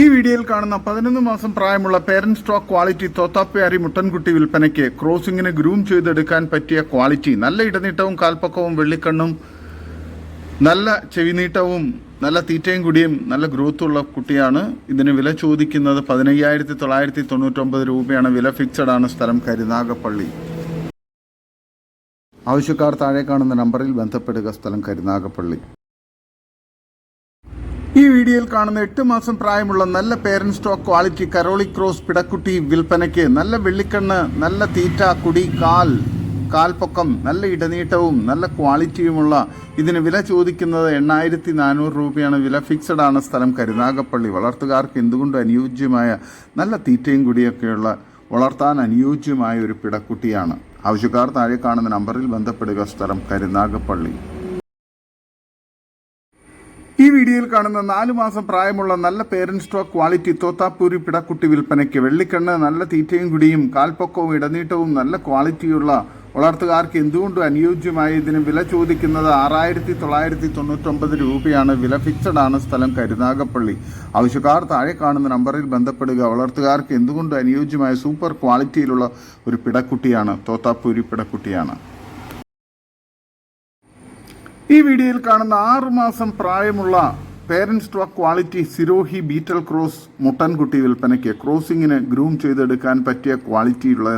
ഈ വീഡിയോയിൽ കാണുന്ന പതിനൊന്ന് മാസം പ്രായമുള്ള പേരന്റ് സ്റ്റോക്ക് ക്വാളിറ്റി തോത്താപ്പയാരി മുട്ടൻകുട്ടി വിൽപ്പനയ്ക്ക് ക്രോസിംഗിന് ഗ്രൂം ചെയ്തെടുക്കാൻ പറ്റിയ ക്വാളിറ്റി നല്ല ഇടനീട്ടവും കാൽപ്പക്കവും വെള്ളിക്കണ്ണും നല്ല ചെവിനീട്ടവും നല്ല തീറ്റയും കുടിയും നല്ല ഗ്രോത്തുള്ള കുട്ടിയാണ്. ഇതിന് വില ചോദിക്കുന്നത് പതിനയ്യായിരത്തി തൊള്ളായിരത്തി തൊണ്ണൂറ്റൊമ്പത് രൂപയാണ്. വില ഫിക്സഡ് ആണ് സ്ഥലം കരുനാഗപ്പള്ളി. ആവശ്യക്കാർ താഴെ കാണുന്ന നമ്പറിൽ ബന്ധപ്പെടുക സ്ഥലം കരുനാഗപ്പള്ളി. ഈ വീഡിയോയിൽ കാണുന്ന എട്ട് മാസം പ്രായമുള്ള നല്ല parent stock quality Karauli cross പിടക്കുട്ടി വിൽപ്പനയ്ക്ക് നല്ല വെള്ളിക്കണ്ണ് നല്ല തീറ്റ കുടി കാൽ കാൽപ്പൊക്കം നല്ല ഇടനീട്ടവും നല്ല ക്വാളിറ്റിയുമുള്ള ഇതിന് വില ചോദിക്കുന്നത് എണ്ണായിരത്തി നാനൂറ് രൂപയാണ്. വില ഫിക്സഡ് ആണ് സ്ഥലം കരുനാഗപ്പള്ളി. വളർത്തുകാർക്ക് എന്തുകൊണ്ടും അനുയോജ്യമായ നല്ല തീറ്റയും കുടിയൊക്കെയുള്ള വളർത്താൻ അനുയോജ്യമായ ഒരു പിടക്കുട്ടിയാണ്? ആവശ്യക്കാർ താഴെ കാണുന്ന നമ്പറിൽ ബന്ധപ്പെടുക. സ്ഥലം കരുനാഗപ്പള്ളി. ഈ വീഡിയോയിൽ കാണുന്ന നാല് മാസം പ്രായമുള്ള നല്ല പേരന്റ് സ്റ്റോക്ക് ക്വാളിറ്റി തോത്താപ്പൂരി പിടക്കുട്ടി വിൽപ്പനയ്ക്ക് വെള്ളിക്കണ്ണ് നല്ല തീറ്റയും കുടിയും കാൽപ്പൊക്കവും ഇടനീട്ടവും നല്ല ക്വാളിറ്റിയുള്ള വളർത്തുകാർക്ക് എന്തുകൊണ്ടും അനുയോജ്യമായ ഇതിന് വില ചോദിക്കുന്നത് ആറായിരത്തി തൊള്ളായിരത്തി തൊണ്ണൂറ്റൊമ്പത് രൂപയാണ്. വില ഫിക്സഡ് ആണ് സ്ഥലം കരുനാഗപ്പള്ളി. ആവശ്യക്കാർ താഴെ കാണുന്ന നമ്പറിൽ ബന്ധപ്പെടുക. വളർത്തുകാർക്ക് എന്തുകൊണ്ടും അനുയോജ്യമായ സൂപ്പർ ക്വാളിറ്റിയിലുള്ള ഒരു പിടക്കുട്ടിയാണ് തോത്താപ്പൂരി പിടക്കുട്ടിയാണ്. ഈ വീഡിയോയിൽ കാണുന്ന ആറു മാസം പ്രായമുള്ള parents stock quality Sirohi Beetal cross മുട്ടൻകുട്ടി വിൽപ്പനയ്ക്ക് ക്രോസിങ്ങിന് ഗ്രൂം ചെയ്തെടുക്കാൻ പറ്റിയ ക്വാളിറ്റിയുള്ള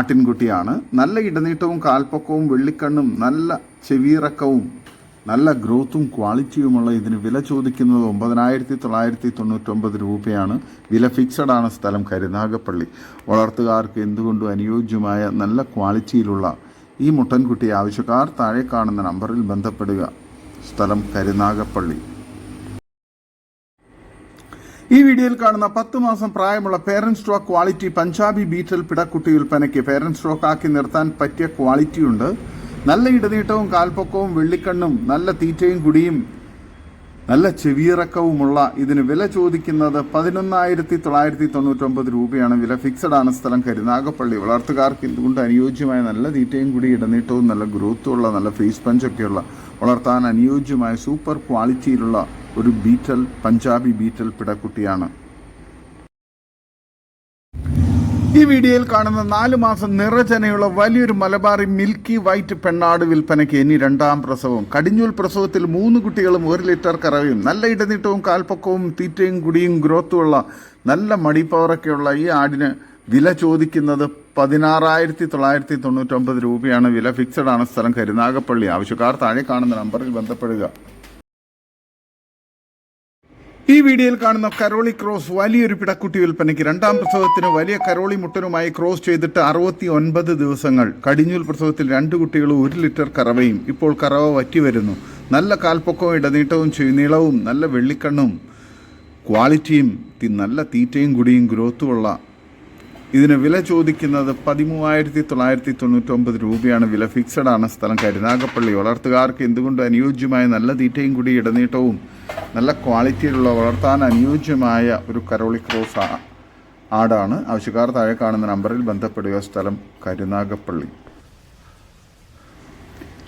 ആട്ടിൻകുട്ടിയാണ്. നല്ല ഇടനീട്ടവും കാൽപ്പക്കവും വെള്ളിക്കണ്ണും നല്ല ചെവിയിറക്കവും നല്ല ഗ്രോത്തും ക്വാളിറ്റിയുമുള്ള ഇതിന് വില ചോദിക്കുന്നത് ഒമ്പതിനായിരത്തി തൊള്ളായിരത്തി തൊണ്ണൂറ്റൊമ്പത് രൂപയാണ്. വില ഫിക്സഡ് ആണ് സ്ഥലം കരുനാഗപ്പള്ളി. വളർത്തുകാർക്ക് എന്തുകൊണ്ടും അനുയോജ്യമായ നല്ല ക്വാളിറ്റിയിലുള്ള ഈ മുട്ടൻകുട്ടി ആവശ്യക്കാർ താഴെ കാണുന്ന നമ്പറിൽ ബന്ധപ്പെടുക. സ്ഥലം കരുനാഗപ്പള്ളി. ഈ വീഡിയോയിൽ കാണുന്ന പത്ത് മാസം പ്രായമുള്ള parent stock quality Punjabi Beetal പിടക്കുട്ടി വിൽപ്പനയ്ക്ക് പേരന്റ് സ്റ്റോക്ക് ആക്കി നിർത്താൻ പറ്റിയ ക്വാളിറ്റിയുണ്ട് നല്ല ഇടനീട്ടവും കാൽപ്പൊക്കവും വെള്ളിക്കണ്ണും നല്ല തീറ്റയും കുടിയും നല്ല ചെവിയിറക്കവുമുള്ള ഇതിന് വില ചോദിക്കുന്നത് പതിനൊന്നായിരത്തി തൊള്ളായിരത്തി തൊണ്ണൂറ്റൊമ്പത് രൂപയാണ്. വില ഫിക്സഡ് ആണ് സ്ഥലം കരുനാഗപ്പള്ളി വളർത്തുകാർക്ക് ഇതുകൊണ്ട് അനുയോജ്യമായ നല്ല തീറ്റയും കൂടി ഇടനീട്ടവും നല്ല ഗ്രോത്തും ഉള്ള നല്ല ഫേസ് പഞ്ചൊക്കെയുള്ള വളർത്താൻ അനുയോജ്യമായ സൂപ്പർ ക്വാളിറ്റിയിലുള്ള ഒരു ബീറ്റൽ പഞ്ചാബി ബീറ്റൽ പിടക്കുട്ടിയാണ് ഈ വീഡിയോയിൽ കാണുന്ന നാല് മാസം നിറചനയുള്ള വലിയൊരു മലബാറി മിൽക്കി വൈറ്റ് പെണ്ണാട് വിൽപ്പനയ്ക്ക് ഇനി രണ്ടാം പ്രസവം. കടിഞ്ഞൂൽ പ്രസവത്തിൽ മൂന്ന് കുട്ടികളും ഒരു ലിറ്റർ കറവയും നല്ല ഇടനീട്ടവും കാൽപ്പക്കവും തീറ്റയും കുടിയും ഗ്രോത്തുമുള്ള നല്ല മടിപ്പവറൊക്കെയുള്ള ഈ ആടിന് വില ചോദിക്കുന്നത് പതിനാറായിരത്തി തൊള്ളായിരത്തി തൊണ്ണൂറ്റൊമ്പത് രൂപയാണ്. വില ഫിക്സഡ് ആണ്. സ്ഥലം കരുനാഗപ്പള്ളി. ആവശ്യക്കാർ താഴെ കാണുന്ന നമ്പറിൽ ബന്ധപ്പെടുക. ഈ വീഡിയോയിൽ കാണുന്ന കരോളി ക്രോസ് വലിയൊരു പിടക്കുട്ടി വിൽപ്പനയ്ക്ക് രണ്ടാം പ്രസവത്തിന് വലിയ കരോളി മുട്ടനുമായി ക്രോസ് ചെയ്തിട്ട് അറുപത്തി ഒൻപത് ദിവസങ്ങൾ. കടിഞ്ഞൂൽ പ്രസവത്തിൽ രണ്ട് കുട്ടികളും ഒരു ലിറ്റർ കറവയും ഇപ്പോൾ കറവ വറ്റി വരുന്നു. നല്ല കാൽപ്പൊക്കവും ഇടനീട്ടവും ചെവിനീളവും നല്ല വെള്ളിക്കണ്ണും ക്വാളിറ്റിയും നല്ല തീറ്റയും കുടിയും ഗ്രോത്തുമുള്ള ഇതിന് വില ചോദിക്കുന്നത് പതിമൂവായിരത്തി തൊള്ളായിരത്തി തൊണ്ണൂറ്റൊമ്പത് രൂപയാണ്. വില ഫിക്സഡ് ആണ് സ്ഥലം. കരുനാഗപ്പള്ളി വളർത്തുകാർക്ക് എന്തുകൊണ്ട് അനുയോജ്യമായ നല്ല തീറ്റയും കൂടി ഇടനീട്ടവും നല്ല ക്വാളിറ്റിയിലുള്ള വളർത്താൻ അനുയോജ്യമായ ഒരു കരോളി ക്രോസ് ആടാണ്. ആവശ്യക്കാർ താഴെ കാണുന്ന നമ്പറിൽ ബന്ധപ്പെടുക. സ്ഥലം കരുനാഗപ്പള്ളി.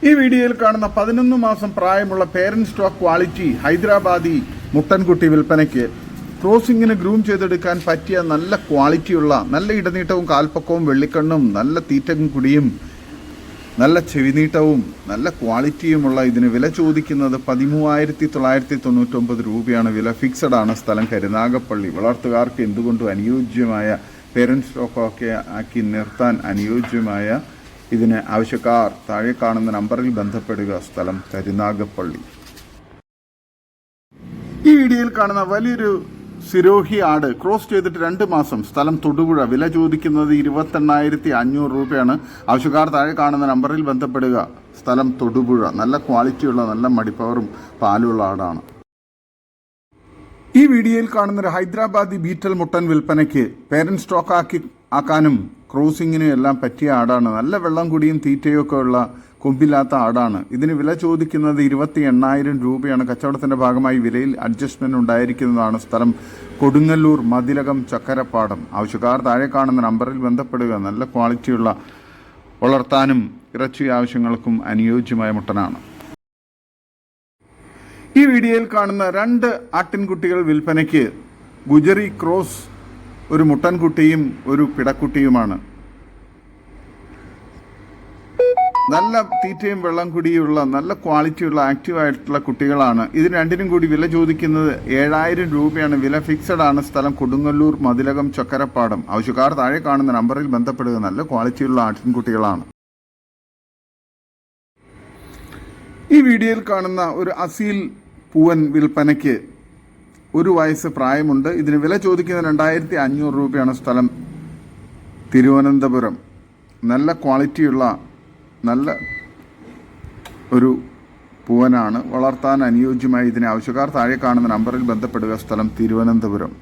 ഈ വീഡിയോയിൽ കാണുന്ന പതിനൊന്ന് മാസം പ്രായമുള്ള പേരന്റ് സ്റ്റോക്ക് ക്വാളിറ്റി ഹൈദരാബാദി മുട്ടൻകുട്ടി വിൽപ്പനയ്ക്ക് ക്രോസിങ്ങിന് ഗ്രൂം ചെയ്തെടുക്കാൻ പറ്റിയ നല്ല ക്വാളിറ്റിയുള്ള നല്ല ഇടനീട്ടവും കാൽപ്പക്കവും വെള്ളിക്കണ്ണും നല്ല തീറ്റയും കുടിയും നല്ല ചെവിനീട്ടവും നല്ല ക്വാളിറ്റിയുമുള്ള ഇതിന് വില ചോദിക്കുന്നത് പതിമൂവായിരത്തി തൊള്ളായിരത്തി തൊണ്ണൂറ്റൊമ്പത് രൂപയാണ്. വില ഫിക്സഡ് ആണ് സ്ഥലം കരുനാഗപ്പള്ളി വളർത്തുകാർക്ക് എന്തുകൊണ്ടും അനുയോജ്യമായ പേരൻസ് സ്റ്റോക്കൊക്കെ ആക്കി നിർത്താൻ അനുയോജ്യമായ ഇതിന് ആവശ്യക്കാർ താഴെ കാണുന്ന നമ്പറിൽ ബന്ധപ്പെടുക. സ്ഥലം കരുനാഗപ്പള്ളി. ഈ വീഡിയോയിൽ കാണുന്ന വലിയൊരു സിരോഹി ആട് ക്രോസ് ചെയ്തിട്ട് രണ്ട് മാസം സ്ഥലം തൊടുപുഴ. വില ചോദിക്കുന്നത് ഇരുപത്തെണ്ണായിരത്തി അഞ്ഞൂറ് രൂപയാണ്. ആവശ്യക്കാർ താഴെ കാണുന്ന നമ്പറിൽ ബന്ധപ്പെടുക. സ്ഥലം തൊടുപുഴ. നല്ല ക്വാളിറ്റിയുള്ള നല്ല മടിപ്പവറും പാലുള്ള ആടാണ്. ഈ വീഡിയോയിൽ കാണുന്ന ഒരു ഹൈദരാബാദി ബീറ്റൽ മുട്ടൻ വിൽപ്പനയ്ക്ക് പേരന്റ് സ്റ്റോക്ക് ആക്കി ആക്കാനും ക്രോസിങ്ങിനും എല്ലാം പറ്റിയ ആടാണ്. നല്ല വെള്ളം കുടിയും തീറ്റയും ഒക്കെ ഉള്ള കൊമ്പില്ലാത്ത ആടാണ്. ഇതിന് വില ചോദിക്കുന്നത് ഇരുപത്തി എണ്ണായിരം രൂപയാണ്. കച്ചവടത്തിന്റെ ഭാഗമായി വിലയിൽ അഡ്ജസ്റ്റ്മെന്റ് ഉണ്ടായിരിക്കുന്നതാണ് സ്ഥലം. കൊടുങ്ങല്ലൂർ മതിലകം ചക്കരപ്പാടം. ആവശ്യക്കാർ താഴെ കാണുന്ന നമ്പറിൽ ബന്ധപ്പെടുക. നല്ല ക്വാളിറ്റിയുള്ള വളർത്താനും ഇറച്ചി ആവശ്യങ്ങൾക്കും അനുയോജ്യമായ മുട്ടനാണ്. ഈ വീഡിയോയിൽ കാണുന്ന രണ്ട് ആട്ടിൻകുട്ടികൾ വിൽപ്പനയ്ക്ക് ഗുജറി ക്രോസ് ഒരു മുട്ടൻകുട്ടിയും ഒരു പിടക്കുട്ടിയുമാണ്. നല്ല തീറ്റയും വെള്ളം കുടിയുള്ള നല്ല ക്വാളിറ്റിയുള്ള ആക്റ്റീവ് ആയിട്ടുള്ള കുട്ടികളാണ്. ഇതിന് രണ്ടിനും കൂടി വില ചോദിക്കുന്നത് ഏഴായിരം രൂപയാണ്. വില ഫിക്സഡ് ആണ്. സ്ഥലം കൊടുങ്ങല്ലൂർ മതിലകം ചക്കരപ്പാടം. ആവശ്യക്കാർ താഴെ കാണുന്ന നമ്പറിൽ ബന്ധപ്പെടുക. നല്ല ക്വാളിറ്റിയുള്ള ആട്ടിൻകുട്ടികളാണ്. ഈ വീഡിയോയിൽ കാണുന്ന ഒരു അസീൽ പൂവൻ വിൽപ്പനയ്ക്ക് ഒരു വയസ്സ് പ്രായമുണ്ട്. ഇതിന് വില ചോദിക്കുന്നത് രണ്ടായിരത്തി അഞ്ഞൂറ് രൂപയാണ് സ്ഥലം. തിരുവനന്തപുരം. നല്ല ക്വാളിറ്റിയുള്ള നല്ല ഒരു പൂവനാണ് വളർത്താൻ അനുയോജ്യമായി ഇതിന് ആവശ്യക്കാർ താഴെ കാണുന്ന നമ്പറിൽ ബന്ധപ്പെടുക. സ്ഥലം തിരുവനന്തപുരം.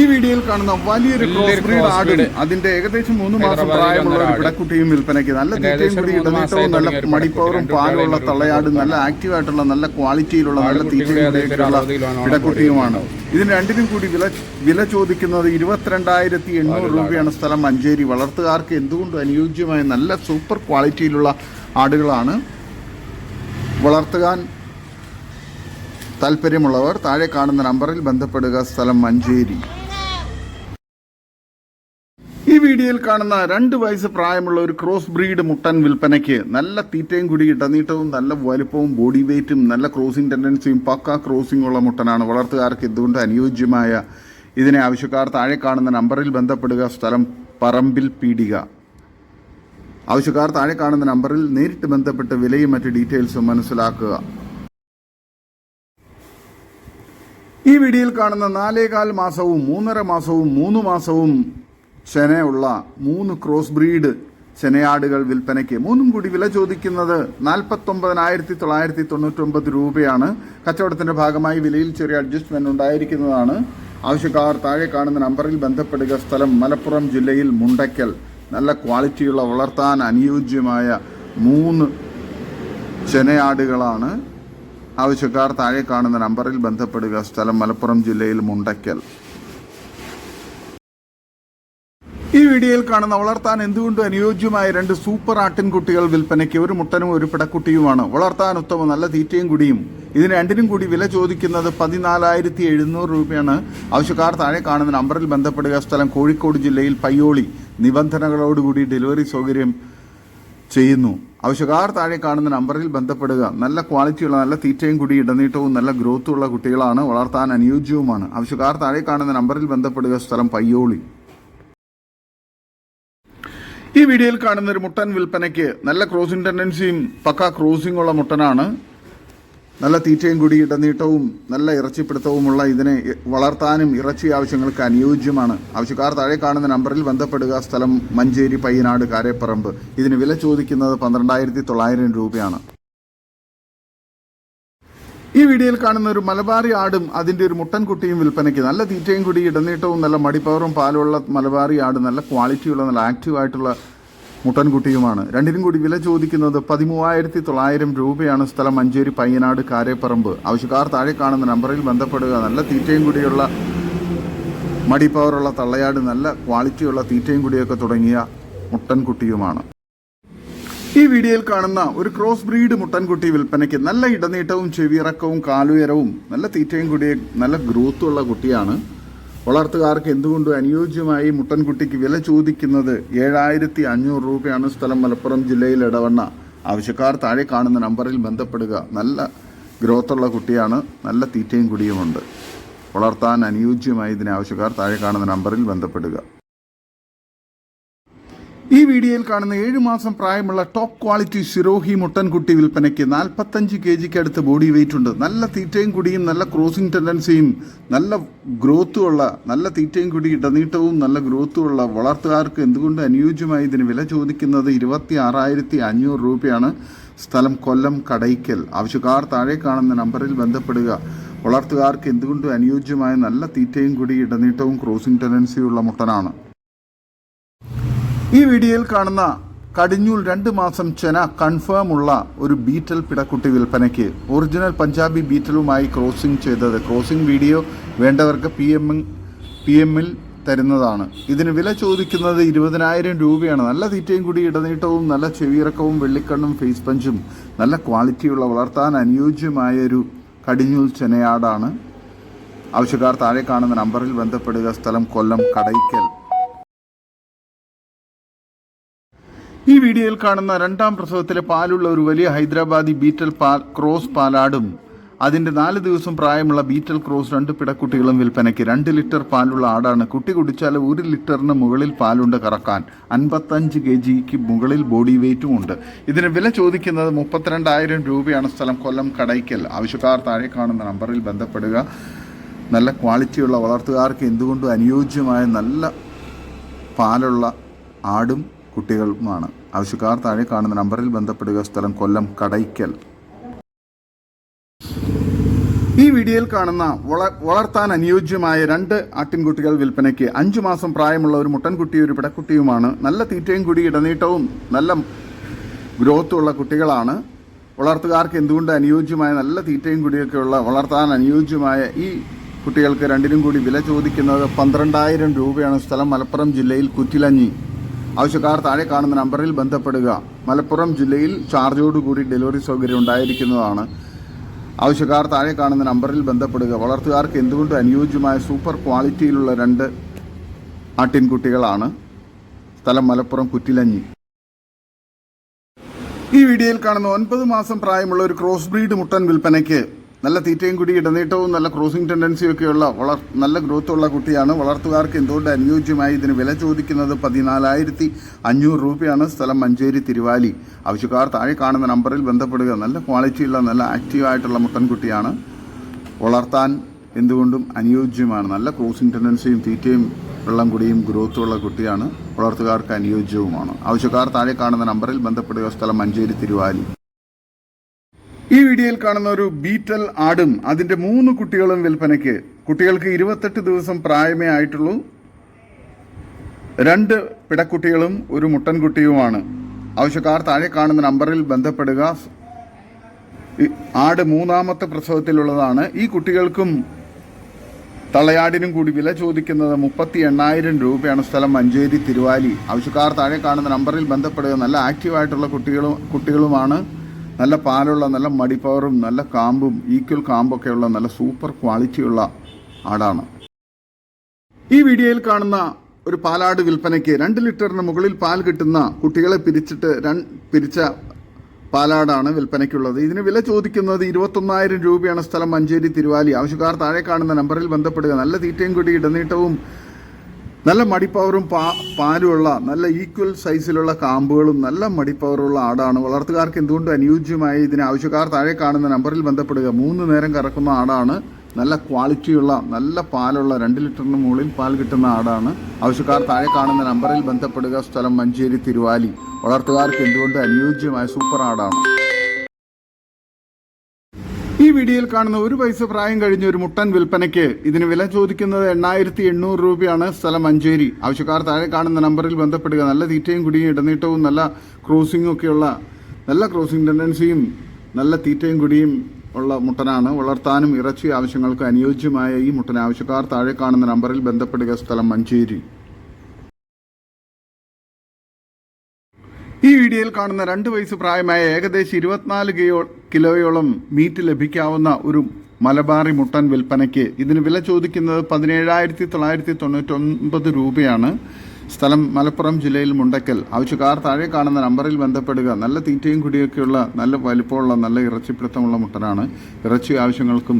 ഈ വീഡിയോയിൽ കാണുന്ന വലിയൊരു ക്രോസ് ബ്രീഡ് ആടും അതിന്റെ ഏകദേശം മൂന്ന് മാസം പ്രായമുള്ള ഒരു പിടക്കുട്ടിയും വിൽപ്പനയ്ക്ക് നല്ല തീറ്റയും കൂടി ഇടനീട്ടവും നല്ല മടിപ്പവറും പാലുള്ള തള്ളയാട് നല്ല ആക്റ്റീവായിട്ടുള്ള നല്ല ക്വാളിറ്റിയിലുള്ള നല്ല തീറ്റയും കൂടിയൊക്കെയുള്ള പിടക്കുട്ടിയുമാണ് ഇതിന് രണ്ടിനും കൂടി വില വില ചോദിക്കുന്നത് ഇരുപത്തിരണ്ടായിരത്തി എണ്ണൂറ് രൂപയാണ് സ്ഥലം. മഞ്ചേരി വളർത്തുകാർക്ക് എന്തുകൊണ്ടും അനുയോജ്യമായ നല്ല സൂപ്പർ ക്വാളിറ്റിയിലുള്ള ആടുകളാണ്? വളർത്തുകാൻ താല്പര്യമുള്ളവർ താഴെ കാണുന്ന നമ്പറിൽ ബന്ധപ്പെടുക. സ്ഥലം മഞ്ചേരി. ഈ വീഡിയോയിൽ കാണുന്ന രണ്ട് വയസ്സ് പ്രായമുള്ള ഒരു ക്രോസ് ബ്രീഡ് മുട്ടൻ വിൽപ്പനയ്ക്ക് നല്ല തീറ്റയും കൂടി ഇടനീട്ടവും നല്ല വലുപ്പവും ബോഡി വെയ്റ്റും നല്ല ക്രോസിംഗ് ടെൻഡൻസിയും പക്ക ക്രോസിംഗ് ഉള്ള മുട്ടനാണ്. വളർത്തുകാർക്ക് എന്തുകൊണ്ട് അനുയോജ്യമായ ഇതിനെ ആവശ്യക്കാർ താഴെ കാണുന്ന നമ്പറിൽ ബന്ധപ്പെടുക സ്ഥലം പറമ്പിൽ പീടിക. ആവശ്യക്കാർ താഴെ കാണുന്ന നമ്പറിൽ നേരിട്ട് ബന്ധപ്പെട്ട് വിലയും മറ്റ് ഡീറ്റെയിൽസും മനസ്സിലാക്കുക. ഈ വീഡിയോയിൽ കാണുന്ന നാലേകാൽ മാസവും മൂന്നര മാസവും മൂന്ന് മാസവും ചെനയുള്ള മൂന്ന് ക്രോസ് ബ്രീഡ് ചെനയാടുകൾ വിൽപ്പനയ്ക്ക് മൂന്നും കൂടി വില ചോദിക്കുന്നത് നാൽപ്പത്തൊമ്പതിനായിരത്തി തൊള്ളായിരത്തി തൊണ്ണൂറ്റൊമ്പത് രൂപയാണ്. കച്ചവടത്തിന്റെ ഭാഗമായി വിലയിൽ ചെറിയ അഡ്ജസ്റ്റ്മെന്റ് ഉണ്ടായിരിക്കുന്നതാണ്. ആവശ്യക്കാർ താഴെ കാണുന്ന നമ്പറിൽ ബന്ധപ്പെടുക. സ്ഥലം മലപ്പുറം ജില്ലയിൽ മുണ്ടയ്ക്കൽ. നല്ല ക്വാളിറ്റിയുള്ള വളർത്താൻ അനുയോജ്യമായ മൂന്ന് ചെനയാടുകളാണ്. ആവശ്യക്കാർ താഴെ കാണുന്ന നമ്പറിൽ ബന്ധപ്പെടുക. സ്ഥലം മലപ്പുറം ജില്ലയിൽ മുണ്ടയ്ക്കൽ. ഈ വീഡിയോയിൽ കാണുന്ന വളർത്താൻ എന്തുകൊണ്ടും അനുയോജ്യമായ രണ്ട് സൂപ്പർ ആട്ടിൻകുട്ടികൾ വിൽപ്പനയ്ക്ക് ഒരു മുട്ടനും ഒരു പിടക്കുട്ടിയുമാണ്. വളർത്താൻ ഉത്തമം നല്ല തീറ്റയും കുടിയും. ഇതിന് രണ്ടിനും കൂടി വില ചോദിക്കുന്നത് പതിനാലായിരത്തി എഴുന്നൂറ് രൂപയാണ്. ആവശ്യക്കാർ താഴെ കാണുന്ന നമ്പറിൽ ബന്ധപ്പെടുക. സ്ഥലം കോഴിക്കോട് ജില്ലയിൽ പയ്യോളി. നിബന്ധനകളോടുകൂടി ഡെലിവറി സൗകര്യം ചെയ്യുന്നു. ആവശ്യക്കാർ താഴെ കാണുന്ന നമ്പറിൽ ബന്ധപ്പെടുക. നല്ല ക്വാളിറ്റിയുള്ള നല്ല തീറ്റയും കൂടി ഇടനീട്ടവും നല്ല ഗ്രോത്തുള്ള കുട്ടികളാണ് വളർത്താൻ അനുയോജ്യവുമാണ്. ആവശ്യക്കാർ താഴെ കാണുന്ന നമ്പറിൽ ബന്ധപ്പെടുക. സ്ഥലം പയ്യോളി. ഈ വീഡിയോയിൽ കാണുന്ന ഒരു മുട്ടൻ വിൽപ്പനയ്ക്ക് നല്ല ക്രോസിംഗ് ടെൻഡൻസിയും പക്ക ക്രോസിംഗ് ഉള്ള മുട്ടനാണ്. നല്ല തീറ്റയും കൂടി ഇടനീട്ടവും നല്ല ഇറച്ചിപ്പിടുത്തവുമുള്ള ഇതിനെ വളർത്താനും ഇറച്ചി ആവശ്യങ്ങൾക്ക് അനുയോജ്യമാണ്. ആവശ്യക്കാർ താഴെ കാണുന്ന നമ്പറിൽ ബന്ധപ്പെടുക. സ്ഥലം മഞ്ചേരി പയ്യനാട് കാരേപ്പറമ്പ്. ഇതിന് വില ചോദിക്കുന്നത് പന്ത്രണ്ടായിരത്തി തൊള്ളായിരം രൂപയാണ്. ഈ വീഡിയോയിൽ കാണുന്ന ഒരു മലബാറി ആടും അതിന്റെ ഒരു മുട്ടൻകുട്ടിയും വിൽപ്പനയ്ക്ക് നല്ല തീറ്റയും കൂടി ഇടനീട്ടവും നല്ല മടിപ്പവറും പാലുള്ള മലബാറി ആട് നല്ല ക്വാളിറ്റിയുള്ള നല്ല ആക്റ്റീവ് ആയിട്ടുള്ള മുട്ടൻകുട്ടിയുമാണ്. രണ്ടിനും കൂടി വില ചോദിക്കുന്നത് പതിമൂവായിരത്തി തൊള്ളായിരം രൂപയാണ്. സ്ഥലം മഞ്ചേരി പയ്യനാട് കാരേപ്പറമ്പ്. ആവശ്യക്കാർ താഴെ കാണുന്ന നമ്പറിൽ ബന്ധപ്പെടുക. നല്ല തീറ്റയും കൂടിയുള്ള മടിപ്പവറുള്ള തള്ളയാട് നല്ല ക്വാളിറ്റിയുള്ള തീറ്റയും കൂടിയൊക്കെ തുടങ്ങിയ മുട്ടൻകുട്ടിയുമാണ്. ഈ വീഡിയോയിൽ കാണുന്ന ഒരു ക്രോസ് ബ്രീഡ് മുട്ടൻകുട്ടി വിൽപ്പനയ്ക്ക് നല്ല ഇടനീട്ടവും ചെവിയിറക്കവും കാലുയരവും നല്ല തീറ്റയും കൂടി നല്ല ഗ്രോത്തും ഉള്ള കുട്ടിയാണ്. വളർത്തുകാർക്ക് എന്തുകൊണ്ടും അനുയോജ്യമായി മുട്ടൻകുട്ടിക്ക് വില ചോദിക്കുന്നത് ഏഴായിരത്തി അഞ്ഞൂറ് രൂപയാണ് സ്ഥലം മലപ്പുറം ജില്ലയിൽ ഇടവണ്ണ ആവശ്യക്കാർ താഴെ കാണുന്ന നമ്പറിൽ ബന്ധപ്പെടുക. നല്ല ഗ്രോത്തുള്ള കുട്ടിയാണ് നല്ല തീറ്റയും കുടിയുമുണ്ട്. വളർത്താൻ അനുയോജ്യമായി ഇതിന് ആവശ്യക്കാർ താഴെ കാണുന്ന നമ്പറിൽ ബന്ധപ്പെടുക. ഈ വീഡിയോയിൽ കാണുന്ന ഏഴ് മാസം പ്രായമുള്ള ടോപ്പ് ക്വാളിറ്റി ശിരോഹി മുട്ടൻകുട്ടി വിൽപ്പനയ്ക്ക് നാൽപ്പത്തഞ്ച് കെ ജിക്ക് അടുത്ത് ബോഡി വെയിറ്റ് ഉണ്ട്. നല്ല തീറ്റയും കുടിയും നല്ല ക്രോസിംഗ് ടെൻഡൻസിയും നല്ല ഗ്രോത്തും ഉള്ള നല്ല തീറ്റയും കുടി ഇടനീട്ടവും നല്ല ഗ്രോത്തും ഉള്ള വളർത്തുകാർക്ക് എന്തുകൊണ്ട് അനുയോജ്യമായി ഇതിന് വില ചോദിക്കുന്നത് ഇരുപത്തി ആറായിരത്തി അഞ്ഞൂറ് രൂപയാണ്. സ്ഥലം കൊല്ലം കടയ്ക്കൽ. ആവശ്യക്കാർ താഴെ കാണുന്ന നമ്പറിൽ ബന്ധപ്പെടുക. വളർത്തുകാർക്ക് എന്തുകൊണ്ടും അനുയോജ്യമായ നല്ല തീറ്റയും കുടി ഇടനീട്ടവും ക്രോസിംഗ് ടെൻഡൻസിയുള്ള മുട്ടനാണ്. ഈ വീഡിയോയിൽ കാണുന്ന കടിഞ്ഞൂൽ രണ്ട് മാസം ചെന കൺഫേം ഉള്ള ഒരു ബീറ്റൽ പിടക്കുട്ടി വിൽപ്പനയ്ക്ക് ഒറിജിനൽ പഞ്ചാബി ബീറ്റലുമായി ക്രോസിംഗ് ചെയ്തത്. ക്രോസിംഗ് വീഡിയോ വേണ്ടവർക്ക് പി എം പി എമ്മിൽ തരുന്നതാണ്. ഇതിന് വില ചോദിക്കുന്നത് ഇരുപതിനായിരം രൂപയാണ്. നല്ല തീറ്റയും കൂടി ഇടനീട്ടവും നല്ല ചെവിയിറക്കവും വെള്ളിക്കണ്ണും ഫേസ് പഞ്ചും നല്ല ക്വാളിറ്റിയുള്ള വളർത്താൻ അനുയോജ്യമായ ഒരു കടിഞ്ഞൂൽ ചെനയാടാണ്. ആവശ്യക്കാർ താഴെ കാണുന്ന നമ്പറിൽ ബന്ധപ്പെടുക. സ്ഥലം കൊല്ലം കടയ്ക്കൽ. ഈ വീഡിയോയിൽ കാണുന്ന രണ്ടാം പ്രസവത്തിലെ പാലുള്ള ഒരു വലിയ ഹൈദരാബാദി ബീറ്റൽ പാൽ ക്രോസ് പാലാടും. അതിന്റെ നാല് ദിവസം പ്രായമുള്ള ബീറ്റൽ ക്രോസ് രണ്ട് പിടക്കുട്ടികളും വിൽപ്പനയ്ക്ക് രണ്ട് ലിറ്റർ പാലുള്ള ആടാണ്. കുട്ടി കുടിച്ചാൽ ഒരു ലിറ്ററിന് മുകളിൽ പാലുണ്ട് കറക്കാൻ. അൻപത്തഞ്ച് കെ ജിക്ക് മുകളിൽ ബോഡി വെയിറ്റും ഉണ്ട്. ഇതിന് വില ചോദിക്കുന്നത് മുപ്പത്തിരണ്ടായിരം രൂപയാണ് സ്ഥലം കൊല്ലം കടയ്ക്കൽ. ആവശ്യക്കാർ താഴെ കാണുന്ന നമ്പറിൽ ബന്ധപ്പെടുക. നല്ല ക്വാളിറ്റിയുള്ള വളർത്തുകാർക്ക് എന്തുകൊണ്ടും അനുയോജ്യമായ നല്ല പാലുള്ള ആടും കുട്ടികളുമാണ്. ആവശ്യക്കാർ താഴെ കാണുന്ന നമ്പറിൽ ബന്ധപ്പെടുക. സ്ഥലം കൊല്ലം കടയ്ക്കൽ. ഈ വീഡിയോയിൽ കാണുന്ന വളർത്താൻ അനുയോജ്യമായ രണ്ട് ആട്ടിൻകുട്ടികൾ വിൽപ്പനയ്ക്ക് അഞ്ചു മാസം പ്രായമുള്ള ഒരു മുട്ടൻകുട്ടിയും ഒരു പിടക്കുട്ടിയുമാണ്. നല്ല തീറ്റയും കൂടി ഇടനീട്ടവും നല്ല ഗ്രോത്തുള്ള കുട്ടികളാണ്. വളർത്തുകാർക്ക് എന്തുകൊണ്ട് അനുയോജ്യമായ നല്ല തീറ്റയും കൂടിയൊക്കെയുള്ള വളർത്താൻ അനുയോജ്യമായ ഈ കുട്ടികൾക്ക് രണ്ടിനും കൂടി വില ചോദിക്കുന്നത് പന്ത്രണ്ടായിരം രൂപയാണ്. സ്ഥലം മലപ്പുറം ജില്ലയിൽ കുറ്റിലഞ്ഞി. ആവശ്യക്കാർ താഴെ കാണുന്ന നമ്പറിൽ ബന്ധപ്പെടുക. മലപ്പുറം ജില്ലയിൽ ചാർജോടുകൂടി ഡെലിവറി സൗകര്യം ഉണ്ടായിരിക്കുന്നതാണ്. ആവശ്യക്കാർ താഴെ കാണുന്ന നമ്പറിൽ ബന്ധപ്പെടുക. വളർത്തുകാർക്ക് എന്തുകൊണ്ട് അനുയോജ്യമായ സൂപ്പർ ക്വാളിറ്റിയിലുള്ള രണ്ട് ആട്ടിൻകുട്ടികളാണ്? സ്ഥലം മലപ്പുറം കുറ്റിലഞ്ഞി. ഈ വീഡിയോയിൽ കാണുന്ന ഒൻപത് മാസം പ്രായമുള്ള ഒരു ക്രോസ് ബ്രീഡ് മുട്ടൻ വിൽപ്പനയ്ക്ക് നല്ല തീറ്റയും കൂടി ഇടനീട്ടവും നല്ല ക്രോസിംഗ് ടെൻഡൻസിയും ഒക്കെയുള്ള വളർ നല്ല ഗ്രോത്ത് ഉള്ള കുട്ടിയാണ്. വളർത്തുകാർക്ക് എന്തുകൊണ്ട് അനുയോജ്യമായി ഇതിന് വില ചോദിക്കുന്നത്? പതിനാലായിരത്തി അഞ്ഞൂറ് രൂപയാണ് സ്ഥലം മഞ്ചേരി തിരുവാലി. ആവശ്യക്കാർ താഴെ കാണുന്ന നമ്പറിൽ ബന്ധപ്പെടുക. നല്ല ക്വാളിറ്റിയുള്ള നല്ല ആക്റ്റീവായിട്ടുള്ള മുട്ടൻ കുട്ടിയാണ്. വളർത്താൻ എന്തുകൊണ്ടും അനുയോജ്യമാണ്. നല്ല ക്രോസിംഗ് ടെൻഡൻസിയും തീറ്റയും വെള്ളം കുടിയും ഗ്രോത്ത് ഉള്ള കുട്ടിയാണ്. വളർത്തുകാർക്ക് അനുയോജ്യവുമാണ്. ആവശ്യക്കാർ താഴെ കാണുന്ന നമ്പറിൽ ബന്ധപ്പെടുക. സ്ഥലം മഞ്ചേരി തിരുവാലി. ഈ വീഡിയോയിൽ കാണുന്ന ഒരു ബീറ്റൽ ആടും അതിന്റെ മൂന്ന് കുട്ടികളും വിൽപ്പനയ്ക്ക്. കുട്ടികൾക്ക് ഇരുപത്തെട്ട് ദിവസം പ്രായമേ ആയിട്ടുള്ളൂ. രണ്ട് പിടക്കുട്ടികളും ഒരു മുട്ടൻകുട്ടിയുമാണ്. ആവശ്യക്കാർ താഴെ കാണുന്ന നമ്പറിൽ ബന്ധപ്പെടുക. ആട് മൂന്നാമത്തെ പ്രസവത്തിലുള്ളതാണ്. ഈ കുട്ടികൾക്കും തളയാടിനും കൂടി വില ചോദിക്കുന്നത് മുപ്പത്തി എണ്ണായിരം രൂപയാണ്. സ്ഥലം മഞ്ചേരി തിരുവാലി. ആവശ്യക്കാർ താഴെ കാണുന്ന നമ്പറിൽ ബന്ധപ്പെടുക. നല്ല ആക്റ്റീവായിട്ടുള്ള കുട്ടികളും കുട്ടികളുമാണ്. നല്ല പാലുള്ള നല്ല മടിപ്പവറും നല്ല കാമ്പും ഈക്വൽ കാമ്പൊക്കെയുള്ള നല്ല സൂപ്പർ ക്വാളിറ്റിയുള്ള ആടാണ്. ഈ വീഡിയോയിൽ കാണുന്ന ഒരു പാലാട് വിൽപ്പനയ്ക്ക് രണ്ട് ലിറ്ററിന് മുകളിൽ പാൽ കിട്ടുന്ന കുട്ടികളെ പിരിച്ചിട്ട് പിരിച്ച പാലാടാണ് വിൽപ്പനയ്ക്കുള്ളത്. ഇതിന് വില ചോദിക്കുന്നത് ഇരുപത്തൊന്നായിരം രൂപയാണ് സ്ഥലം മഞ്ചേരി തിരുവാലി. ആവശ്യക്കാർ താഴെ കാണുന്ന നമ്പറിൽ ബന്ധപ്പെടുക. നല്ല തീറ്റയും കൂടി ഇടനീട്ടവും നല്ല മടിപ്പവറും പാ പാലുമുള്ള നല്ല ഈക്വൽ സൈസിലുള്ള കാമ്പുകളും നല്ല മടിപ്പവറുള്ള ആടാണ് വളർത്തുകാർക്ക് എന്തുകൊണ്ടും അനുയോജ്യമായി ഇതിന് ആവശ്യക്കാർ താഴെ കാണുന്ന നമ്പറിൽ ബന്ധപ്പെടുക. മൂന്ന് നേരം കറക്കുന്ന ആടാണ്. നല്ല ക്വാളിറ്റിയുള്ള നല്ല പാലുള്ള രണ്ട് ലിറ്ററിന് മുകളിൽ പാൽ കിട്ടുന്ന ആടാണ്. ആവശ്യക്കാർ താഴെ കാണുന്ന നമ്പറിൽ ബന്ധപ്പെടുക. സ്ഥലം മഞ്ചേരി തിരുവാലി. വളർത്തുകാർക്ക് എന്തുകൊണ്ട് അനുയോജ്യമായ സൂപ്പർ ആടാണ്. വീഡിയോയിൽ കാണുന്ന ഒരു വയസ്സ് പ്രായം കഴിഞ്ഞ ഒരു മുട്ടൻ വിൽപ്പനയ്ക്ക് ഇതിന് വില ചോദിക്കുന്നത് എണ്ണായിരത്തി എണ്ണൂറ് രൂപയാണ് സ്ഥലം മഞ്ചേരി. ആവശ്യക്കാർ താഴെ കാണുന്ന നമ്പറിൽ ബന്ധപ്പെടുക. നല്ല തീറ്റയും കുടിയും ഇടനീട്ടവും നല്ല ക്രോസിംഗും ഒക്കെയുള്ള നല്ല ക്രോസിംഗ് ടെൻഡൻസിയും നല്ല തീറ്റയും കുടിയും ഉള്ള മുട്ടനാണ്. വളർത്താനും ഇറച്ചി ആവശ്യങ്ങൾക്ക് അനുയോജ്യമായ ഈ മുട്ടൻ ആവശ്യക്കാർ താഴെ കാണുന്ന നമ്പറിൽ ബന്ധപ്പെടുക. സ്ഥലം മഞ്ചേരി. ഈ വീഡിയോയിൽ കാണുന്ന രണ്ട് വയസ്സ് പ്രായമായ ഏകദേശം ഇരുപത്തിനാല് കിലോ കിലോയോളം മീറ്റ് ലഭിക്കാവുന്ന ഒരു മലബാറി മുട്ടൻ വിൽപ്പനയ്ക്ക് ഇതിന് വില ചോദിക്കുന്നത് പതിനേഴായിരത്തി തൊള്ളായിരത്തി തൊണ്ണൂറ്റൊൻപത് രൂപയാണ്. സ്ഥലം മലപ്പുറം ജില്ലയിൽ മുണ്ടക്കൽ. ആവശ്യക്കാർ താഴെ കാണുന്ന നമ്പറിൽ ബന്ധപ്പെടുക. നല്ല തീറ്റയും കുടിയൊക്കെയുള്ള നല്ല വലിപ്പമുള്ള നല്ല ഇറച്ചിപ്പിടുത്തമുള്ള മുട്ടനാണ്. ഇറച്ചി ആവശ്യങ്ങൾക്കും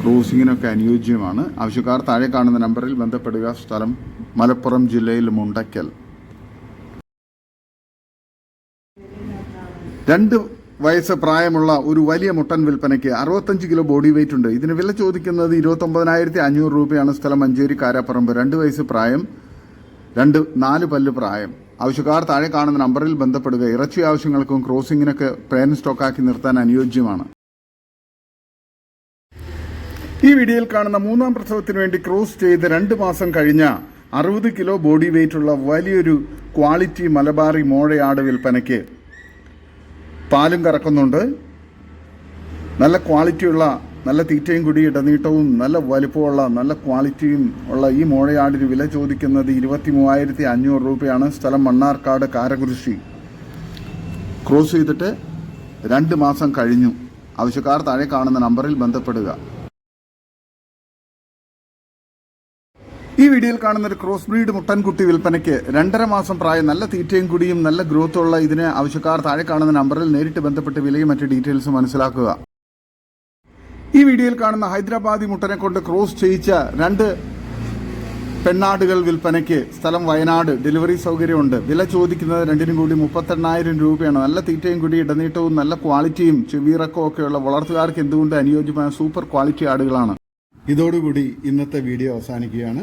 ക്രൂസിങ്ങിനൊക്കെ അനുയോജ്യമാണ്. ആവശ്യക്കാർ താഴെ കാണുന്ന നമ്പറിൽ ബന്ധപ്പെടുക. സ്ഥലം മലപ്പുറം ജില്ലയിൽ മുണ്ടക്കൽ. രണ്ട് വയസ്സ് പ്രായമുള്ള ഒരു വലിയ മുട്ടൻ വിൽപ്പനയ്ക്ക് അറുപത്തഞ്ച് കിലോ ബോഡി വെയിറ്റ് ഉണ്ട്. ഇതിന് വില ചോദിക്കുന്നത് ഇരുപത്തൊമ്പതിനായിരത്തി അഞ്ഞൂറ് രൂപയാണ്. സ്ഥലം മഞ്ചേരി കാരാപ്പറമ്പ്. രണ്ട് വയസ്സ് പ്രായം രണ്ട് നാല് പല്ല് പ്രായം. ആവശ്യക്കാർ താഴെ കാണുന്ന നമ്പറിൽ ബന്ധപ്പെടുക. ഇറച്ചി ആവശ്യങ്ങൾക്കും ക്രോസിംഗിനൊക്കെ പേൻ സ്റ്റോക്കാക്കി നിർത്താൻ അനുയോജ്യമാണ്. ഈ വീഡിയോയിൽ കാണുന്ന മൂന്നാം പ്രസവത്തിന് വേണ്ടി ക്രോസ് ചെയ്ത് രണ്ട് മാസം കഴിഞ്ഞ അറുപത് കിലോ ബോഡി വെയിറ്റ് ഉള്ള വലിയൊരു ക്വാളിറ്റി മലബാറി മോഴയാട് വിൽപ്പനയ്ക്ക് പാലും കറക്കുന്നുണ്ട്. നല്ല ക്വാളിറ്റിയുള്ള നല്ല തീറ്റയും കുടി ഇടനീട്ടവും നല്ല വലുപ്പമുള്ള നല്ല ക്വാളിറ്റിയും ഉള്ള ഈ മോഴയാടിന് വില ചോദിക്കുന്നത് ഇരുപത്തി മൂവായിരത്തി അഞ്ഞൂറ് രൂപയാണ്. സ്ഥലം മണ്ണാർക്കാട് കാരകുരിശി. ക്രോസ് ചെയ്തിട്ട് രണ്ട് മാസം കഴിഞ്ഞു. ആവശ്യക്കാർ താഴെ കാണുന്ന നമ്പറിൽ ബന്ധപ്പെടുക. ഈ വീഡിയോയിൽ കാണുന്ന ഒരു ക്രോസ് ബ്രീഡ് മുട്ടൻകുട്ടി വിൽപ്പനയ്ക്ക് രണ്ടര മാസം പ്രായം നല്ല തീറ്റയും കുടിയും നല്ല ഗ്രോത്ത് ഉള്ള ഇതിന് ആവശ്യക്കാർ താഴെ കാണുന്ന നമ്പറിൽ നേരിട്ട് ബന്ധപ്പെട്ട് വിലയും മറ്റ് ഡീറ്റെയിൽസും മനസ്സിലാക്കുക. ഈ വീഡിയോയിൽ കാണുന്ന ഹൈദരാബാദി മുട്ടനെ കൊണ്ട് ക്രോസ് ചെയ്യിച്ച രണ്ട് പെണ്ണാടുകൾ വിൽപ്പനയ്ക്ക് സ്ഥലം വയനാട്. ഡെലിവറി സൗകര്യമുണ്ട്. വില ചോദിക്കുന്നത് രണ്ടിനും കൂടി മുപ്പത്തെണ്ണായിരം രൂപയാണ്. നല്ല തീറ്റയും കൂടി ഇടനീട്ടവും നല്ല ക്വാളിറ്റിയും ചെവിയിറക്കവും ഒക്കെയുള്ള വളർത്തുകാർക്ക് എന്തുകൊണ്ട് അനുയോജ്യമായ സൂപ്പർ ക്വാളിറ്റി ആടുകളാണ്? ഇതോടുകൂടി ഇന്നത്തെ വീഡിയോ അവസാനിക്കുകയാണ്.